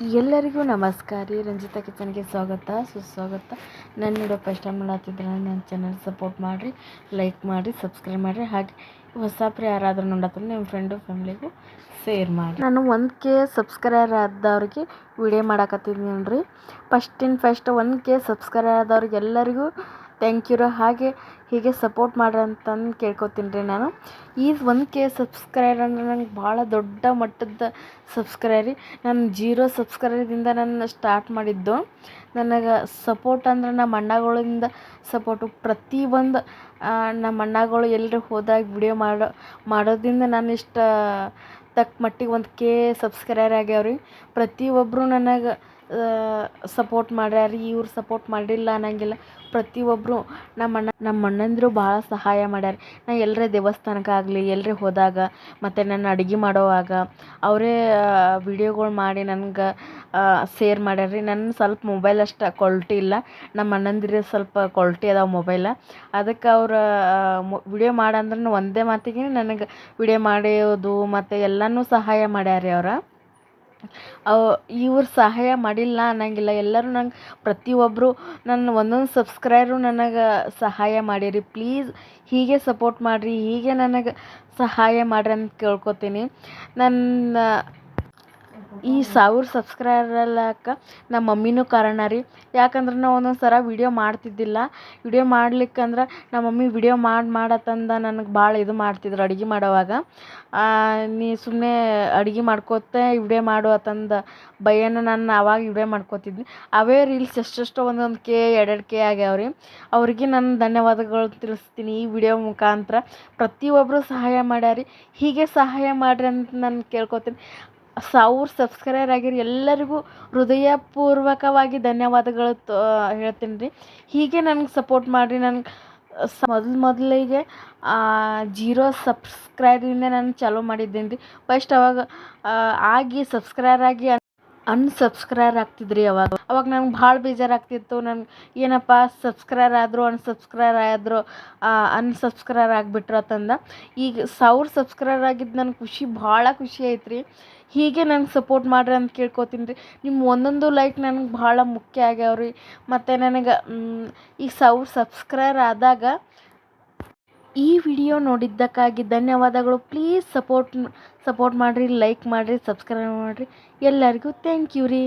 ಎಲ್ಲರಿಗೂ ನಮಸ್ಕಾರ ರೀ. ರಂಜಿತಾ ಕಿಚನ್ಗೆ ಸ್ವಾಗತ, ಸುಸ್ವಾಗತ. ನಾನು ಫಸ್ಟ್ ಟೈಮ್ ಮಾಡತ್ತಿದ್ರೆ ನನ್ನ ಚಾನಲ್ ಸಪೋರ್ಟ್ ಮಾಡಿರಿ ಲೈಕ್ ಮಾಡಿರಿ ಸಬ್ಸ್ಕ್ರೈಬ್ ಮಾಡಿರಿ. ಹಾಗೆ ಹೊಸಬ್ರು ಯಾರಾದರೂ ನೋಡತ್ತಂದ್ರೆ ನಿಮ್ಮ ಫ್ರೆಂಡು ಫ್ಯಾಮ್ಲಿಗೂ ಶೇರ್ ಮಾಡಿ ನಾನು ಒಂದು ಕೆ ಸಬ್ಸ್ಕ್ರೈಬರ್ ಆದವ್ರಿಗೆ ವಿಡಿಯೋ ಮಾಡಕತ್ತಿದ್ದೀನಿ ರೀ ಫಸ್ಟಿನ ಫಸ್ಟ್ ಒಂದು ಕೆ ಸಬ್ಸ್ಕ್ರೈಬರ್ ಆದವ್ರಿಗೆ ಎಲ್ಲರಿಗೂ ಥ್ಯಾಂಕ್ ಯು ಹಾಗೆ ಹೀಗೆ ಸಪೋರ್ಟ್ ಮಾಡ್ರಿ ಅಂತಂದು ಕೇಳ್ಕೊತೀನಿ ರೀ ನಾನು. ಈ ಒಂದು ಕೆ ಸಬ್ಸ್ಕ್ರೈಬರ್ ಅಂದ್ರೆ ನಂಗೆ ಭಾಳ ದೊಡ್ಡ ಮಟ್ಟದ ಸಬ್ಸ್ಕ್ರೈಬ್ ರೀ. ನಾನು ಜೀರೋ ಸಬ್ಸ್ಕ್ರೈಬರ್ದಿಂದ ನಾನು ಸ್ಟಾರ್ಟ್ ಮಾಡಿದ್ದು. ನನಗೆ ಸಪೋರ್ಟ್ ಅಂದ್ರೆ ನಮ್ಮ ಅಣ್ಣಗಳಿಂದ ಸಪೋರ್ಟು. ಪ್ರತಿಯೊಂದು ನಮ್ಮ ಅಣ್ಣಗಳು ಎಲ್ಲರೂ ಹೋದಾಗ ವಿಡಿಯೋ ಮಾಡೋ, ಮಾಡೋದ್ರಿಂದ ನಾನು ಇಷ್ಟ ತಕ್ಕ ಮಟ್ಟಿಗೆ ಒಂದು ಕೆ ಸಬ್ಸ್ಕ್ರೈಬರ್ ಆಗ್ಯಾವ ರೀ ಪ್ರತಿಯೊಬ್ಬರು ನನಗೆ ಸಪೋರ್ಟ್ ಮಾಡ್ಯಾರಿ, ಇವ್ರು ಸಪೋರ್ಟ್ ಮಾಡಿಲ್ಲ ಅನ್ನಂಗಿಲ್ಲ. ಪ್ರತಿಯೊಬ್ಬರು ನಮ್ಮ ಅಣ್ಣ, ನಮ್ಮ ಅಣ್ಣಂದಿರು ಭಾಳ ಸಹಾಯ ಮಾಡ್ಯಾರ. ನಾ ಎಲ್ಲರೇ ದೇವಸ್ಥಾನಕ್ಕಾಗಲಿ ಎಲ್ಲರೇ ಹೋದಾಗ, ಮತ್ತು ನನ್ನ ಅಡುಗೆ ಮಾಡೋವಾಗ ಅವರೇ ವಿಡಿಯೋಗಳು ಮಾಡಿ ನನ್ಗೆ ಸೇರ್ ಮಾಡ್ಯಾರ ರೀ. ನನ್ನ ಸ್ವಲ್ಪ ಮೊಬೈಲ್ ಅಷ್ಟು ಕ್ವಾಲ್ಟಿ ಇಲ್ಲ. ನಮ್ಮ ಅಣ್ಣಂದಿರು ಸ್ವಲ್ಪ ಕ್ವಾಲ್ಟಿ ಅದಾವ ಮೊಬೈಲ ಅದಕ್ಕೆ ಅವ್ರು ವಿಡಿಯೋ ಮಾಡಂದ್ರೆ ಒಂದೇ ಮಾತಿಗೆ ನನಗೆ ವಿಡಿಯೋ ಮಾಡೋದು ಮತ್ತು ಎಲ್ಲನೂ ಸಹಾಯ ಮಾಡ್ಯಾರ ರೀ ಅವ್ರು. ಅವು ಇವ್ರು ಸಹಾಯ ಮಾಡಿಲ್ಲ ಅನ್ನಂಗಿಲ್ಲ. ಎಲ್ಲರೂ ನಂಗೆ ಪ್ರತಿಯೊಬ್ಬರು ನನ್ನ ಒಂದೊಂದು ಸಬ್ಸ್ಕ್ರೈಬರು ನನಗೆ ಸಹಾಯ ಮಾಡಿರಿ. ಪ್ಲೀಸ್ ಹೀಗೆ ಸಪೋರ್ಟ್ ಮಾಡಿರಿ. ಹೀಗೆ ನನಗೆ ಸಹಾಯ ಮಾಡಿರಿ ಅಂತ ಕೇಳ್ಕೊತೀನಿ. ನನ್ನ ಈ ಸಾವಿರ ಸಬ್ಸ್ಕ್ರೈಬರ್ಲಾಕ ನಮ್ಮ ಮಮ್ಮಿನೂ ಕಾರಣ ರೀ. ಯಾಕಂದ್ರೆ ನಾ ಒಂದೊಂದು ಸಲ ವೀಡಿಯೋ ಮಾಡ್ತಿದ್ದಿಲ್ಲ. ವಿಡಿಯೋ ಮಾಡ್ಲಿಕ್ಕಂದ್ರೆ ನಮ್ಮ ಮಮ್ಮಿ ವಿಡಿಯೋ ಮಾಡಿ ಮಾಡತ್ತಂದ ನನಗೆ ಭಾಳ ಇದು ಮಾಡ್ತಿದ್ರು ಅಡುಗೆ ಮಾಡೋವಾಗ. ನೀ ಸುಮ್ಮನೆ ಅಡುಗೆ ಮಾಡ್ಕೋತ ವಿಡಿಯೋ ಮಾಡು ಅಂತಂದು ಭಯನ ನಾನು ಆವಾಗ ವಿಡಿಯೋ ಮಾಡ್ಕೋತಿದ್ವಿ ಅವೇ ರೀಲ್ಸ್ ಎಷ್ಟೆಷ್ಟೋ ಒಂದೊಂದು ಕೆ ಎರಡೆರಡು ಕೆ ಆಗ್ಯಾವ ರೀ. ಅವ್ರಿಗೆ ನಾನು ಧನ್ಯವಾದಗಳು ತಿಳಿಸ್ತೀನಿ ಈ ವಿಡಿಯೋ ಮುಖಾಂತರ. ಪ್ರತಿಯೊಬ್ಬರು ಸಹಾಯ ಮಾಡ್ಯಾರಿ. ಹೀಗೆ ಸಹಾಯ ಮಾಡ್ರಿ ಅಂತ ನಾನು ಕೇಳ್ಕೊತೀನಿ. ಸಾವಿರ ಸಬ್ಸ್ಕ್ರೈಬರ್ ಆಗಿರಿ. ಎಲ್ಲರಿಗೂ ಹೃದಯಪೂರ್ವಕವಾಗಿ ಧನ್ಯವಾದಗಳು ಹೇಳ್ತೀನಿ ರೀ. ಹೀಗೆ ನನಗೆ ಸಪೋರ್ಟ್ ಮಾಡಿರಿ. ನನಗೆ ಸ, ಮೊದಲು ಮೊದಲಿಗೆ ಜೀರೋ ಸಬ್ಸ್ಕ್ರೈಬ್ರಿಂದ ನಾನು ಚಾಲೂ ಮಾಡಿದ್ದೀನಿ ರೀ. ಫಸ್ಟ್ ಅವಾಗ ಆಗಿ ಸಬ್ಸ್ಕ್ರೈಬರ್ ಆಗಿ ಅನ್ಸಬ್ಸ್ಕ್ರೈಬ್ ಆಗ್ತಿದ್ರಿ ಅವಾಗ. ಅವಾಗ ನಂಗೆ ಭಾಳ ಬೇಜಾರಾಗ್ತಿತ್ತು. ನನ್ಗೆ ಏನಪ್ಪ ಸಬ್ಸ್ಕ್ರೈಬ್ ಆದರು ಅನ್ಸಬ್ಸ್ಕ್ರೈಬ್ ಆದರು ಅನ್ಸಬ್ಸ್ಕ್ರೈಬ್ ಆಗಿಬಿಟ್ರು ಅಂತಂದು. ಈಗ ಸಾವಿರ ಸಬ್ಸ್ಕ್ರೈಬ್ ಆಗಿದ್ದು ನನಗೆ ಖುಷಿ, ಭಾಳ ಖುಷಿ ಐತೆ ಹೀಗೆ ನಂಗೆ ಸಪೋರ್ಟ್ ಮಾಡ್ರಿ ಅಂತ ಕೇಳ್ಕೊತೀನಿ ರೀ. ನಿಮ್ಮ ಒಂದೊಂದು ಲೈಕ್ ನನಗೆ ಭಾಳ ಮುಖ್ಯ ಆಗ್ಯಾವ ರೀ ಮತ್ತು ನನಗೆ ಈಗ ಸಾವಿರ ಸಬ್ಸ್ಕ್ರೈಬ್ ಆದಾಗ ಈ ವಿಡಿಯೋ ನೋಡಿದ್ದಕ್ಕಾಗಿ ಧನ್ಯವಾದಗಳು. ಪ್ಲೀಸ್ ಸಪೋರ್ಟ್ ಸಪೋರ್ಟ್ ಮಾಡಿರಿ ಲೈಕ್ ಮಾಡಿರಿ ಸಬ್ಸ್ಕ್ರೈಬ್ ಮಾಡಿರಿ. ಎಲ್ಲರಿಗೂ ಥ್ಯಾಂಕ್ ಯು ರೀ.